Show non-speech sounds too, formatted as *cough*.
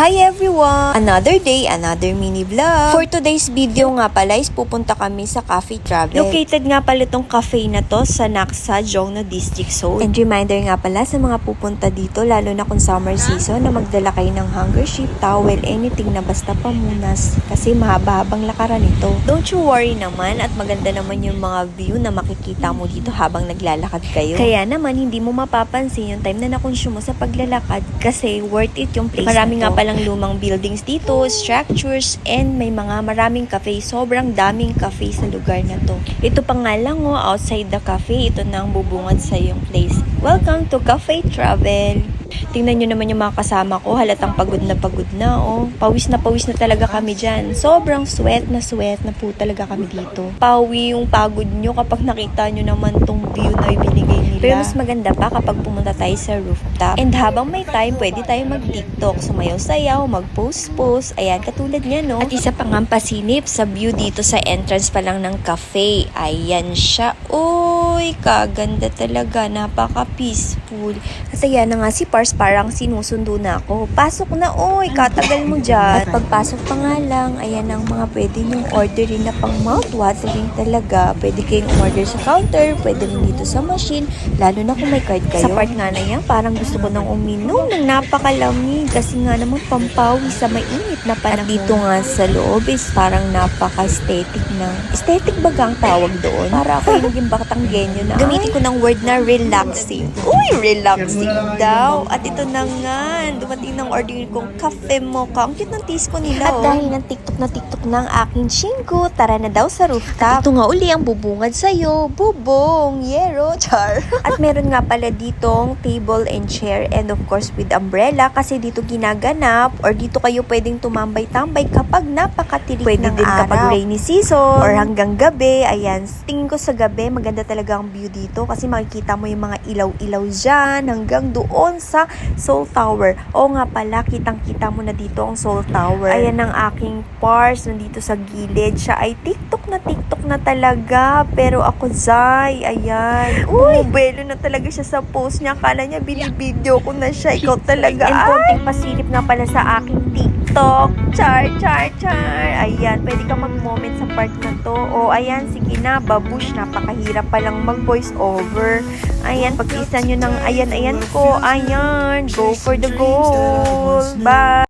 Hi everyone! Another day, another mini vlog. For today's video nga pala is pupunta kami sa Cafe Travel. Located nga pala itong cafe na to sa Naksa, Jongno District Zone. And reminder nga pala sa mga pupunta dito, lalo na kung summer season, na magdala kayo ng hunger sheet, towel, anything na basta pamunas. Kasi mahaba-habang lakaran ito. Don't you worry naman at maganda naman yung mga view na makikita mo dito habang naglalakad kayo. Kaya naman, hindi mo mapapansin yung time na nakonsume mo sa paglalakad kasi worth it yung place Marami nga palang lumang buildings dito, structures, and may mga maraming cafe. Sobrang daming cafe sa lugar na to. Ito pa nga lang oh, outside the cafe, ito na ang bubungad sa yung place. Welcome to Cafe Travel! Tingnan nyo naman yung mga kasama ko, halatang pagod na pagod na, oh. Pawis na pawis na talaga kami dyan. Sobrang sweat na sweat na po talaga kami dito. Pawi yung pagod nyo kapag nakita nyo naman tong view na ibinigay nila. Pero mas maganda pa kapag pumunta tayo sa rooftop. And habang may time, pwede tayo mag-tiktok, sumayaw-sayaw, mag-post-post. Ayan, katulad niya, no? At isa pang ang pasinip sa view dito sa entrance pa lang ng cafe. Ayan siya. Uy, kaganda talaga. Napaka-peaceful. At ayan na nga si Pars, parang sinusundo na ako. Pasok na, uy, katagal mo dyan. At pagpasok pa nga lang, ayan ang mga pwede niyong orderin na pang mouth-watering talaga. Pwede kayong order sa counter, pwede rin dito sa machine, lalo na kung may card kayo. Sa part nga na yan, parang gusto ko nang uminom ng napakalamig kasi nga naman pampawi sa mainit na panahon. At dito nga sa loob is parang napaka-aesthetic ng... Aesthetic ba ang tawag doon? Para ako yung naging batang genyo na... Gamitin ko ng word na relaxing. Uy, relaxing daw. At ito na nga, dumating ng order kong cafe mocha. Ang cute ng taste ko nila. At dahil ng TikTok na TikTok ng aking chinko, tara na daw sa rooftop. At ito nga uli ang bubungad sa'yo. Bubong, yero, char. *laughs* At meron nga pala ditong table and chair and of course with umbrella kasi dito ginaganap or dito kayo pwedeng tumambay-tambay kapag napakatirik Pwede ng din araw. kapag rainy season or hanggang gabi. Ayan, tingin ko sa gabi maganda talaga ang view dito kasi makikita mo yung mga ilaw-ilaw dyan hanggang doon sa Seoul Tower. O nga pala, kitang-kita mo na dito ang Seoul Tower. Ayan ang aking pars nandito sa gilid. Siya ay TikTok na TikTok na talaga. Pero ako, Zay, ayan. Uy, bumubelo na talaga siya sa post niya. Akala niya binibideo ko na siya. Ikaw talaga. And konting pasilip nga pala sa aking TikTok. Char, char, char. Ayan, pwede ka mag-moment sa part na to. O, ayan, sige na, babush. Napakahirap palang mag-voice over. Ayan, pag-isa nyo ng ayan, ayan ko. Ayan, go for the goal. Bye!